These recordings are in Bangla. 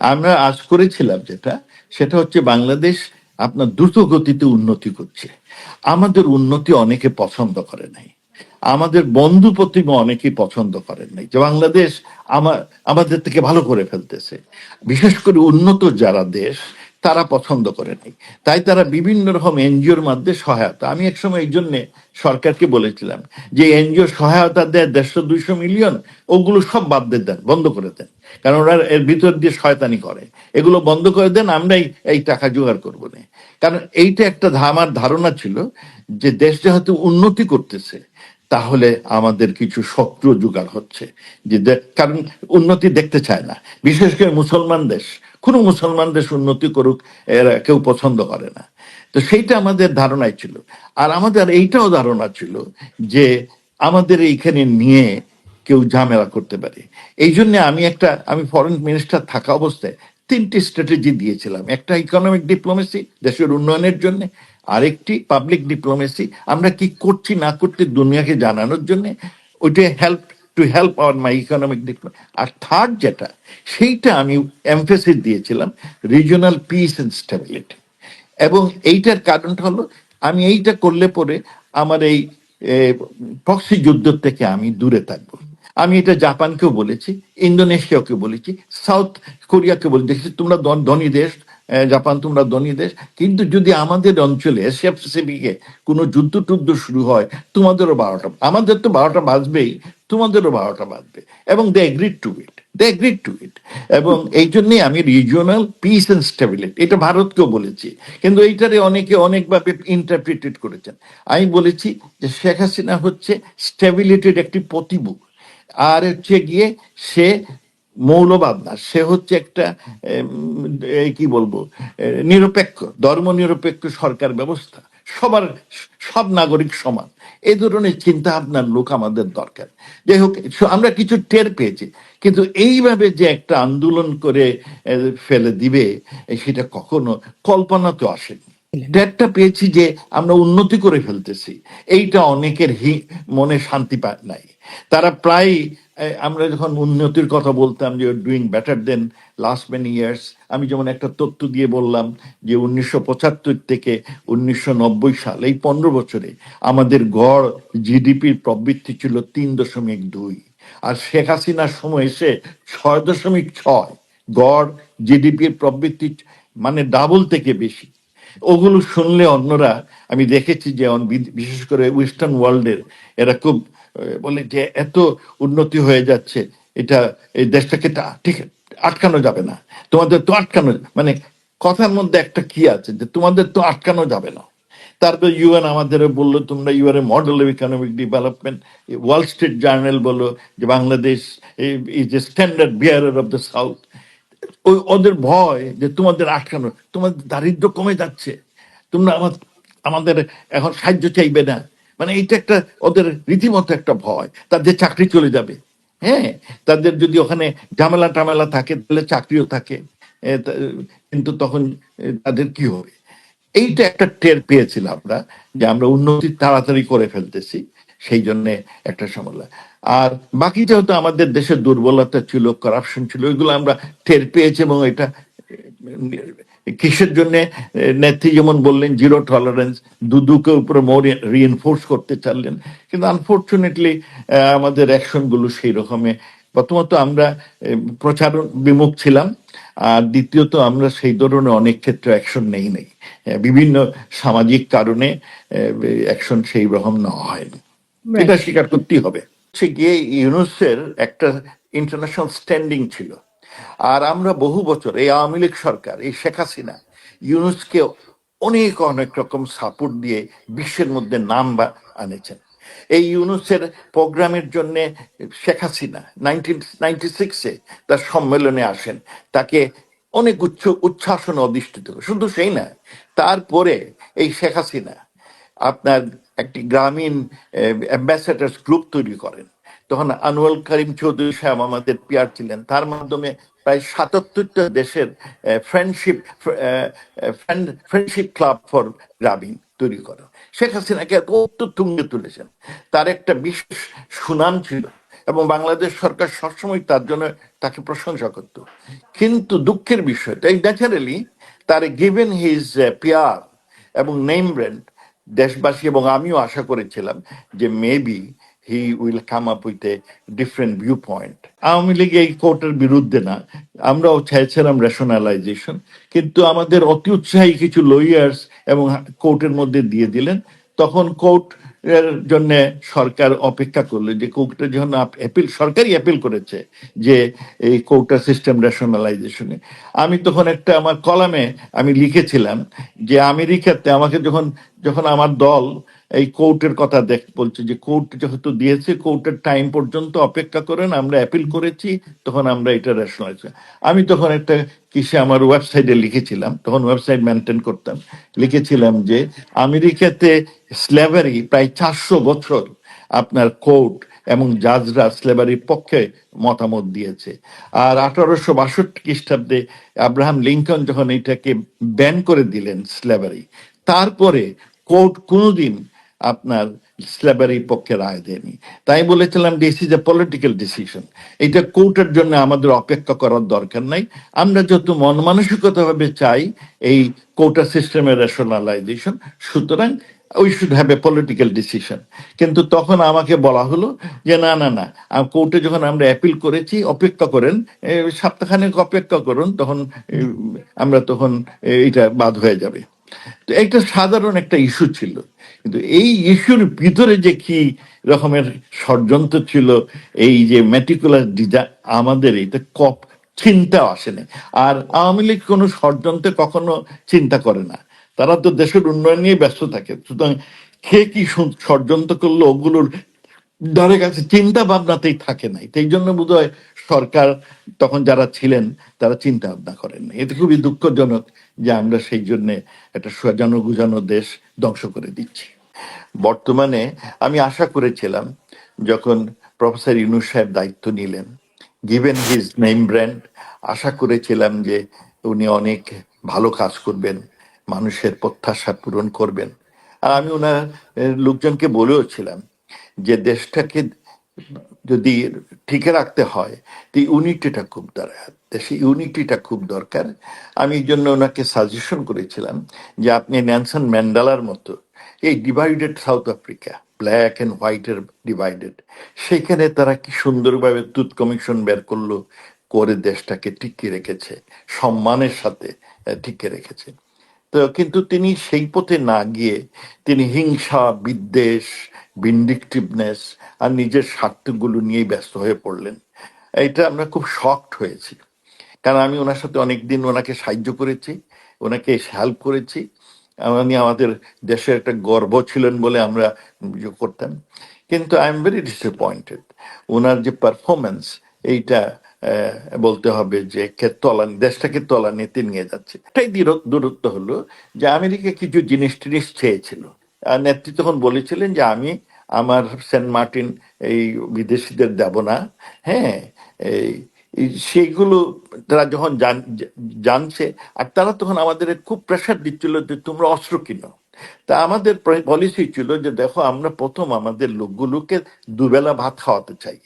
আমরা আজ করেছিলাম যেটা, সেটা হচ্ছে বাংলাদেশ আপনার দ্রুত গতিতে উন্নতি করছে। আমাদের উন্নতি অনেকে পছন্দ করে নাই। আমাদের বন্ধু প্রতিমা অনেকেই পছন্দ করেন নাই। যে বাংলাদেশ আমার আমাদের থেকে ভালো করে ফেলতেছে। বিশেষ করে উন্নত যারা দেশ তারা পছন্দ করে নাই। তাই তারা বিভিন্ন রকম এনজিওর মধ্যে সহায়তা। আমি একসময় এই জন্যে সরকারকে বলেছিলাম যে এনজিও সহায়তা দেয় দেড়শো দুইশো মিলিয়ন, ওগুলো সব বাদ দিয়ে দেন, বন্ধ করে দেন। কারণ ওরা এর ভিতর দিয়ে শয়তানি করে। এগুলো বন্ধ করে দেন, আমরাই এই টাকা জোগাড় করব না। কারণ এইটা একটা আমার ধারণা ছিল যে দেশ যেহেতু উন্নতি করতেছে তাহলে আমাদের কিছু শত্রু জোগাড় হচ্ছে। যে কারণ উন্নতি দেখতে চায় না। বিশেষ করে মুসলমান দেশ। কোনো মুসলমান দেশ উন্নতি করুক, এরা কেউ পছন্দ করে না। তো সেইটা আমাদের ধারণাই ছিল। আর আমাদের এইটাও ধারণা ছিল যে আমাদের এইখানে নিয়ে কেউ ঝামেলা করতে পারে। এই জন্য আমি একটা, আমি ফরেন মিনিস্টার থাকা অবস্থায় তিনটি স্ট্র্যাটেজি দিয়েছিলাম। একটা ইকোনমিক ডিপ্লোমেসি দেশের উন্নয়নের জন্য আরেকটি পাবলিক ডিপ্লোমেসি আমরা কি করছি না করতে দুনিয়াকে জানানোর জন্য, ওইটা help to help our my economic diplomacy R third যেটা, সেইটা আমি এমফেসিস দিয়েছিলাম রিজনাল পিস অ্যান্ড স্টেবিলিটি এবং এইটার কারণটা হলো, আমি এইটা করলে পরে আমার এই প্রক্সি যুদ্ধ থেকে আমি দূরে থাকব। আমি এটা জাপানকেও বলেছি ইন্দোনেশিয়াকে বলেছি, সাউথ কোরিয়াকে বলে তোমরা ধন- দেশ জাপান তোমরা ধনী দেশ। কিন্তু যদি আমাদের অঞ্চলে এশিয়া প্যাসিফিকে কোনো যুদ্ধ টুদ্ধ শুরু হয়, তোমাদেরও বারোটা, আমাদের তো বারোটা বাজবেই, তোমাদেরও বারোটা বাজবে। এবং they agreed to it they agreed to it এবং এই জন্যই আমি রিজিওনাল পিস অ্যান্ড স্টেবিলিটি এটা ভারতকেও বলেছি। কিন্তু এইটারে অনেকে অনেকভাবে ইন্টারপ্রিটেড করেছেন। আমি বলেছি যে শেখ হাসিনা হচ্ছে স্টেবিলিটির একটি প্রতিবু আর হচ্ছে গিয়ে সে মৌলবাদ না সে হচ্ছে একটা কি বলব নিরপেক্ষ ধর্ম নিরপেক্ষ সরকার ব্যবস্থা। সবার, সব নাগরিক সমান। এই ধরনের চিন্তা ভাবনার লোক আমাদের দরকার। যাই হোক আমরা কিছু টের পেয়েছি। কিন্তু এইভাবে যে একটা আন্দোলন করে ফেলে দিবে সেটা কখনো কল্পনা তো আসেনি। টেরটা পেয়েছি যে আমরা উন্নতি করে ফেলতেছি। এইটা অনেকের মনে শান্তি পায় নাই। তারা প্রায় আমরা যখন উন্নতির কথা বলতাম যে doing better than last many years আমি যেমন একটা তথ্য দিয়ে বললাম যে উনিশশো পঁচাত্তর থেকে উনিশশো নব্বই সাল, এই পনেরো বছরে আমাদের গড় জিডিপির প্রবৃত্তি ছিল তিন দশমিক দুই। আর শেখ হাসিনার সময় এসে ছয় দশমিক ছয় গড় জিডিপির প্রবৃত্তি মানে ডাবল থেকে বেশি। ওগুলো শুনলে অন্যরা, আমি দেখেছি যে বিশেষ করে ওয়েস্টার্ন ওয়ার্ল্ডের এরা খুব বলে যে এত উন্নতি হয়ে যাচ্ছে, এটা এই দেশটাকে ঠিক আটকানো যাবে না। তোমাদের তো আটকানো মানে কথার মধ্যে একটা কি আছে যে তোমাদের তো আটকানো যাবে না। তারপর ইউএন আমাদের বলল, তোমরা you are a model of economic development Wall Street Journal বলল যে Bangladesh is a standard bearer of the south ওই ওদের ভয় যে তোমাদের আটকানো, তোমাদের দারিদ্র কমে যাচ্ছে। তোমরা আমার, আমাদের এখন সাহায্য চাইবে না। মানে এইটা একটা ওদের রীতিমতো একটা ভয়। তাদের চাকরি চলে যাবে। হ্যাঁ? তাদের যদি ওখানে ঝামেলা টামেলা থাকে, তাহলে চাকরিও থাকে। কিন্তু তখন তাদের কি হবে? এইটা একটা টের পেয়েছিলাম আমরা, যে আমরা উন্নতি তাড়াতাড়ি করে ফেলতেছি, সেই জন্য একটা সমস্যা আর বাকি যেহেতু আমাদের দেশের দুর্বলতা ছিল করাপশন ছিল ওইগুলো আমরা টের পেয়েছি এবং এটা কিসের জন্য? নেত্রী যেমন বললেন জিরো টলারেন্স দুদুকে উপরে মোর রিএনফোর্স করতে চাইলেন। কিন্তু আনফর্চুনেটলি আমাদের অ্যাকশনগুলো সেই রকমে। প্রথমত আমরা প্রচার বিমুখ ছিলাম আর দ্বিতীয়ত আমরা সেই ধরনের অনেক ক্ষেত্রে অ্যাকশন নেই নেই। বিভিন্ন সামাজিক কারণে অ্যাকশন সেই রকম নেওয়া হয়নি। এটা স্বীকার করতেই হবে। সে গিয়ে ইউনুসের একটা ইন্টারন্যাশনাল স্ট্যান্ডিং ছিল। আর আমরা বহু বছর এই আওয়ামী লীগ সরকার, এই শেখ হাসিনা, ইউনুসকে অনেক অনেক রকম সাপোর্ট দিয়ে বিশ্বের মধ্যে নাম বা আনেছেন। এই ইউনুসের প্রোগ্রামের জন্য শেখ হাসিনা নাইনটিন তার সম্মেলনে আসেন। তাকে অনেক উচ্চ, উচ্ছ্বাসনে অধিষ্ঠিত শুধু সেই না, তারপরে এই শেখ হাসিনা আপনার একটি গ্রামীণ অ্যাম্বাসেডার্স গ্রুপ তৈরি করেন। তখন আনোয়াল করিম চৌধুরী সাহেব আমাদের পিয়ার ছিলেন। তার মাধ্যমে প্রায় সাতাত্তরটা দেশের ফ্রেন্ডশিপ ফ্রেন্ডশিপ ক্লাব ফর গ্রামীণ তৈরি করেন শেখ হাসিনাকে এত তুঙ্গে তুলেছেন? তার একটা বিশেষ সুনাম ছিল এবং বাংলাদেশ সরকার সবসময় তার জন্য তাকে প্রশংসা করত। কিন্তু দুঃখের বিষয় তাই ন্যাচারালি তার গিভেন হিজ পিয়ার এবং নেম ব্র্যান্ড দেশবাসী এবং আমিও আশা করেছিলাম যে maybe he will come up with a different view point Awami League এই কোর্টের বিরুদ্ধে না, আমরাও চাইছিলাম রেশনালাইজেশন কিন্তু আমাদের অতি উৎসাহী কিছু লয়ার্স এবং কোর্টের মধ্যে দিয়ে দিলেন। তখন কোর্ট এর জন্য সরকার অপেক্ষা করল যে কোর্টে যখন অ্যাপিল সরকারই অ্যাপিল করেছে যে এই কোর্টার সিস্টেম রেশনালাইজেশনে আমি তখন একটা আমার কলামে আমি লিখেছিলাম যে আমেরিকাতে আমাকে যখন যখন আমার দল এই কোর্টের কথা দেখ, বলছে যে কোর্ট যেহেতু দিয়েছে, কোর্টের টাইম পর্যন্ত অপেক্ষা করেন, আমরা অ্যাপিল করেছি, তখন আমরা এটা রেশনালাইজ আমি তখন একটা কিসে আমার ওয়েবসাইটে লিখেছিলাম, তখন ওয়েবসাইট মেনটেন করতাম। লিখেছিলাম যে আমেরিকাতে স্ল্যাভারি প্রায় চারশো বছর আপনার কোর্ট এবং জাজরা স্লেভারির পক্ষে মতামত দিয়েছে। আর আঠারোশো বাষট্টি খ্রিস্টাব্দে আব্রাহাম লিঙ্কন যখন এটাকে ব্যান করে দিলেন স্লেভারি তারপরে কোর্ট কোনোদিন আপনার স্ল্যাবারির পক্ষে রায় দেয়নি। তাই বলেছিলাম this is a political decision এটা কোর্টের জন্য আমাদের অপেক্ষা করার দরকার নাই। আমরা যত মন মানসিকতা ভাবে চাই এই কোর্টার সিস্টেমের রেশনালাইজেশন সুতরাং we should have a political decision কিন্তু তখন আমাকে বলা হলো যে না না না কোর্টে যখন আমরা অ্যাপিল করেছি, অপেক্ষা করেন সপ্তাহখানেক অপেক্ষা করুন, তখন আমরা তখন এটা বাদ হয়ে যাবে। তো একটা সাধারণ একটা ইস্যু ছিল। কিন্তু এই ইস্যুর ভিতরে যে কি রকমের ষড়যন্ত্র ছিল, এই যে মেটিকুলার ডিজা আমাদের এটা কপ চিন্তা আসেনি। আর আওয়ামী লীগ কোনো ষড়যন্ত্রে কখনো চিন্তা করে না। তারা তো দেশের উন্নয়ন নিয়ে ব্যস্ত থাকে। সুতরাং কে কি ষড়যন্ত্র করল ওগুলোর ধারে কাছে চিন্তা ভাবনাতেই থাকে নাই সেই জন্য বোধ সরকার তখন যারা ছিলেন, তারা চিন্তা ভাবনা করেন এটা খুবই দুঃখজনক যে আমরা সেই জন্যে একটা সাজানো গুজানো দেশ ধ্বংস করে দিচ্ছি। বর্তমানে আমি আশা করেছিলাম, যখন প্রফেসর ইউনুস সাহেব দায়িত্ব নিলেন, গিভেন হিজ নেম ব্র্যান্ড, আশা করেছিলাম যে উনি অনেক ভালো কাজ করবেন, মানুষের প্রত্যাশা পূরণ করবেন। আর আমি ওনার লোকজনকে বলেওছিলাম যে দেশটাকে যদি ঠিকে রাখতে হয়, তো ইউনিটিটা খুব দরকার। দেশে ইউনিটিটা খুব দরকার। আমি এই জন্য ওনাকে সাজেশন করেছিলাম যে আপনি ন্যানসন ম্যান্ডালার মতো এই divided South Africa black and হোয়াইটের ডিভাইডেড সেখানে তারা কি সুন্দরভাবে তুত কমিশন বের করল, করে দেশটাকে টিকিয়ে রেখেছে, সম্মানের সাথে টিকিয়ে রেখেছে। তো কিন্তু তিনি সেই পথে না গিয়ে তিনি হিংসা, বিদ্বেষ ভিন্ডিকটিভনেস আর নিজের স্বার্থগুলো নিয়েই ব্যস্ত হয়ে পড়লেন। এটা আমরা খুব শক্ট হয়েছি। কারণ আমি ওনার সাথে অনেকদিন ওনাকে সাহায্য করেছি, ওনাকে হেল্প করেছি। উনি আমাদের দেশের একটা গর্ব ছিলেন বলে আমরা ইয়ে করতাম। কিন্তু আই এম ভেরি ডিসঅ্যাপয়েন্টেড ওনার যে পারফরমেন্স এইটা বলতে হবে যে তলানি, দেশটাকে তলানিতে নিয়ে যাচ্ছে। এটাই দূরত্ব হলো যে আমেরিকা কিছু জিনিস টিনিস চেয়েছিল। নেত্রী তখন বলেছিলেন যে আমি আমার সেন্ট মার্টিন এই বিদেশিদের দেব না। হ্যাঁ এই সেইগুলো তারা যখন জান- জানছে, আর তারা তখন আমাদের খুব প্রেশার দিচ্ছিল যে তোমরা অস্ত্র কিনো। তা আমাদের পলিসি ছিল যে দেখো আমরা প্রথম আমাদের লোকগুলোকে দুবেলা ভাত খাওয়াতে চাই।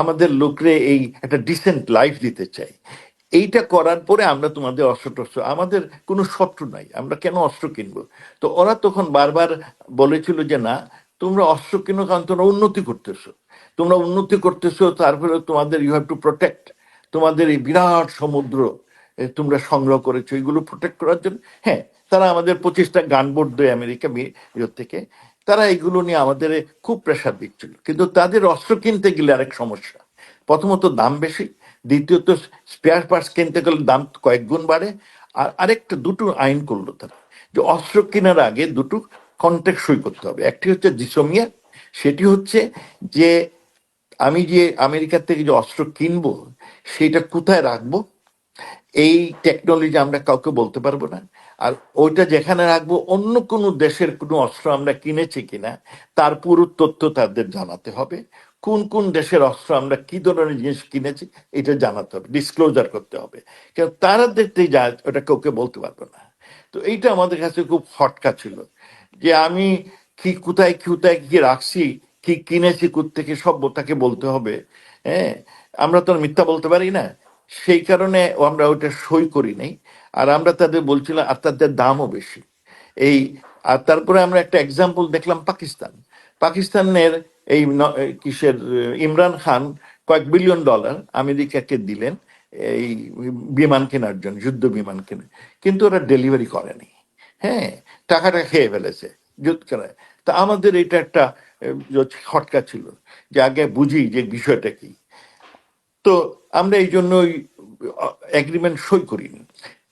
আমাদের লোকরে এই একটা ডিসেন্ট লাইফ দিতে চাই। এইটা করার পরে আমরা তোমাদের অস্ত্র টস্ত্র আমাদের কোনো শত্রু নাই, আমরা কেন অস্ত্র কিনবো? তো ওরা তখন বারবার বলেছিল যে না, তোমরা অস্ত্র কিনো কারণ তোমরা উন্নতি করতেছো। তোমরা উন্নতি করতেছো তারপরে তোমাদের ইউ হ্যাভ টু প্রোটেক্ট তোমাদের এই বিরাট সমুদ্র তোমরা সংগ্রহ করেছ, এগুলো প্রোটেক্ট করার জন্য। হ্যাঁ তারা আমাদের পঁচিশটা গানবোর্ড দেয় আমেরিকা থেকে। তারা এগুলো নিয়ে আমাদের খুব প্রেশার দিচ্ছিল। কিন্তু তাদের অস্ত্র কিনতে গেলে আরেক সমস্যা। প্রথমত দাম বেশি, দ্বিতীয়ত স্পেয়ার পার্টস কিনতে গেলে দাম কয়েক গুণ বাড়ে, আর আরেকটা দুটো আইন করল তারা, যে অস্ত্র কেনার আগে দুটো কন্ট্যাক্ট সই করতে হবে। একটি হচ্ছে জিসোমিয়া সেটি হচ্ছে যে আমি যে আমেরিকা থেকে যে অস্ত্র কিনবো, সেটা কোথায় রাখব, এই টেকনোলজি আমরা কাউকে বলতে পারব না। আর ওইটা যেখানে রাখব, অন্য কোনো দেশের কোনো অস্ত্র আমরা কিনেছি কিনা, তার পুরো তথ্য তাদের জানাতে হবে। কোন কোন দেশের অস্ত্র আমরা কি ধরনের জিনিস কিনেছি, এটা জানাতে হবে ডিসক্লোজার করতে হবে। কেন তারা দেখতে যায় ওটা কাউকে বলতে পারব না। তো এইটা আমাদের কাছে খুব হটকা ছিল যে আমি কি কোথায় কোথায় কি রাখছি, কি কিনেছি থেকে সব তাকে বলতে হবে। হ্যাঁ আমরা তো মিথ্যা বলতে পারি না। সেই কারণে আমরা ওটা সই করি নাই। আর আমরা তাদের বলছিলাম, আর তাদের দামও বেশি। এই, আর তারপরে আমরা একটা এক্সাম্পল দেখলাম পাকিস্তান। পাকিস্তানের এই কিসের, ইমরান খান কয়েক বিলিয়ন ডলার আমেরিকাকে দিলেন এই বিমান কেনার জন্য, যুদ্ধ বিমান কেনে। কিন্তু ওরা ডেলিভারি করেনি। হ্যাঁ টাকাটা খেয়ে ফেলেছে, যুদ্ধ করে। তা আমাদের এটা একটা খটকা ছিল যে আগে বুঝি যে বিষয়টা কি। তো আমরা এই জন্য এগ্রিমেন্ট সই করিনি।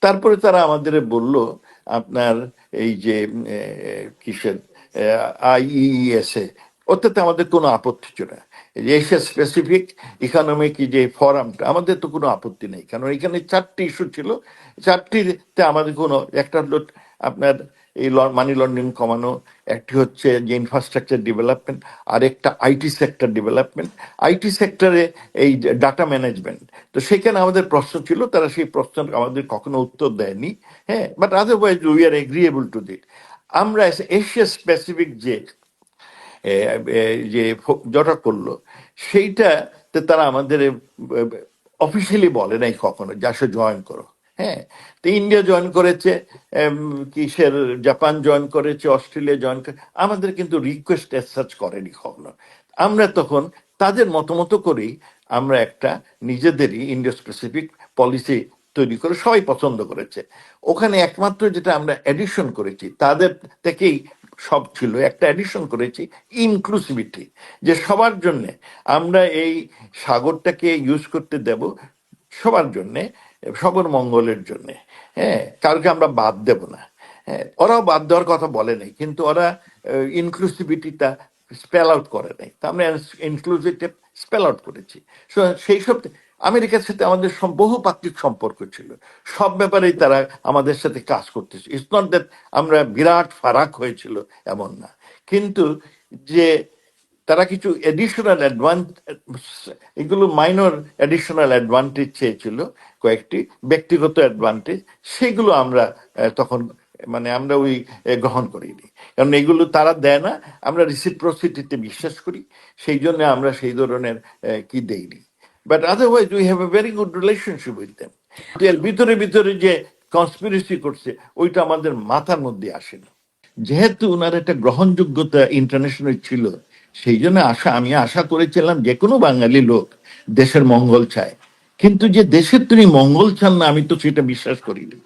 তারপরে তারা আমাদের বলল, আপনার এই যে কিসের আইইএস এ ওটাতে আমাদের কোনো আপত্তি ছিল না। এশিয়া স্পেসিফিক ইকোনমিক যে ফোরামটা আমাদের তো কোনো আপত্তি নেই। কারণ এখানে চারটি ইস্যু ছিল। চারটিতে আমাদের কোনো, একটা হলো আপনার এই মানি লন্ডারিং কমানো, একটি হচ্ছে যে ইনফ্রাস্ট্রাকচার ডেভেলপমেন্ট আর একটা আইটি সেক্টর ডেভেলপমেন্ট আইটি সেক্টরে এই ডাটা ম্যানেজমেন্ট তো সেখানে আমাদের প্রশ্ন ছিল, তারা সেই প্রশ্ন আমাদের কখনো উত্তর দেয়নি হ্যাঁ but otherwise we are agreeable to that আমরা এশিয়া স্পেসিফিক যে যে জটা করল, সেইটাতে তারা আমাদের অফিসিয়ালি বলে নাই কখনো যে আসো জয়েন করো। হ্যাঁ তো ইন্ডিয়া জয়েন করেছে কিসের, জাপান জয়েন করেছে, অস্ট্রেলিয়া জয়েন করে আমাদের কিন্তু রিকোয়েস্ট সার্চ করেনি কখনো। আমরা তখন তাদের মতামত করেই আমরা একটা নিজেদেরই ইন্ডিয়া স্পেসিফিক পলিসি তৈরি করে সবাই পছন্দ করেছে। ওখানে একমাত্র যেটা আমরা এডিশন করেছি, তাদের থেকেই সব ছিল, একটা এডিশন করেছি ইনক্লুসিভিটি যে সবার জন্যে আমরা এই সাগরটাকে ইউজ করতে দেব, সবার জন্য সবার মঙ্গলের জন্য। হ্যাঁ কাউকে আমরা বাদ দেব না। হ্যাঁ ওরাও বাদ দেওয়ার কথা বলে নাই, কিন্তু ওরা ইনক্লুসিভিটিটা স্পেল আউট করে নাই। তা আমরা ইনক্লুসিভিটি স্পেল আউট করেছি। সেই সব আমেরিকার সাথে আমাদের বহুপাক্ষিক সম্পর্ক ছিল। সব ব্যাপারেই তারা আমাদের সাথে কাজ করতেছে। ইটস নট দ্যাট আমরা বিরাট ফারাক হয়েছিল, এমন না। কিন্তু যে তারা কিছু এডিশনাল এগুলো মাইনর এডিশনাল অ্যাডভান্টেজ চেয়েছিল, কয়েকটি ব্যক্তিগত অ্যাডভান্টেজ সেগুলো আমরা তখন মানে আমরা ওই গ্রহণ করিনি। কারণ এগুলো তারা দেয় না, আমরা রিসিপ্রসিটিতে বিশ্বাস করি, সেই জন্য আমরা সেই ধরনের কি দেইনি। But otherwise we have a very good relationship with them এর ভিতরে ভিতরে যে কনস্পিরেসি করছে, ওইটা আমাদের মাথার মধ্যে আসেনি যেহেতু ওনার একটা গ্রহণযোগ্যতা ইন্টারন্যাশনাল ছিল সেই জন্য আশা আমি আশা করেছিলাম যে কোনো বাঙালি লোক দেশের মঙ্গল চায়। কিন্তু যে দেশের তিনি মঙ্গল চান না আমি তো সেটা বিশ্বাস করিনি।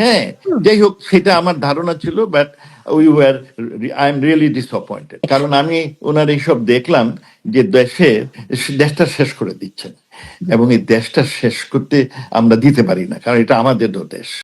হ্যাঁ যাই হোক সেটা আমার ধারণা ছিল but we were I am really disappointed কারণ আমি ওনার এইসব দেখলাম যে দেশে দেশটা শেষ করে দিচ্ছেন। এবং এই দেশটা শেষ করতে আমরা দিতে পারি না কারণ এটা আমাদেরও দেশ।